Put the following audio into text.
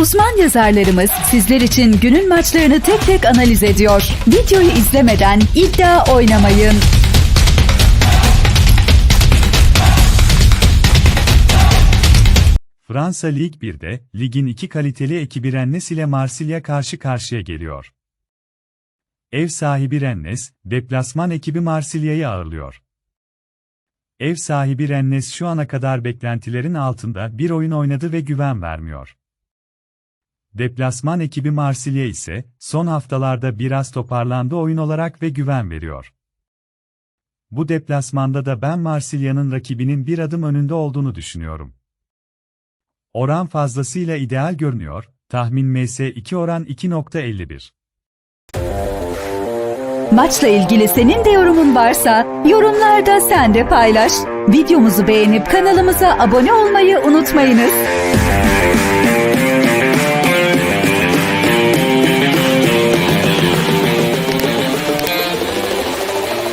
Uzman yazarlarımız sizler için günün maçlarını tek tek analiz ediyor. Videoyu izlemeden iddia oynamayın. Fransa Lig 1'de, ligin iki kaliteli ekibi Rennes ile Marsilya karşı karşıya geliyor. Ev sahibi Rennes, deplasman ekibi Marsilya'yı ağırlıyor. Ev sahibi Rennes şu ana kadar beklentilerin altında bir oyun oynadı ve güven vermiyor. Deplasman ekibi Marsilya ise, son haftalarda biraz toparlandı oyun olarak ve güven veriyor. Bu deplasmanda da ben Marsilya'nın rakibinin bir adım önünde olduğunu düşünüyorum. Oran fazlasıyla ideal görünüyor, tahmin MS2 oran 2.51. Maçla ilgili senin de yorumun varsa yorumlarda sen de paylaş. Videomuzu beğenip kanalımıza abone olmayı unutmayınız.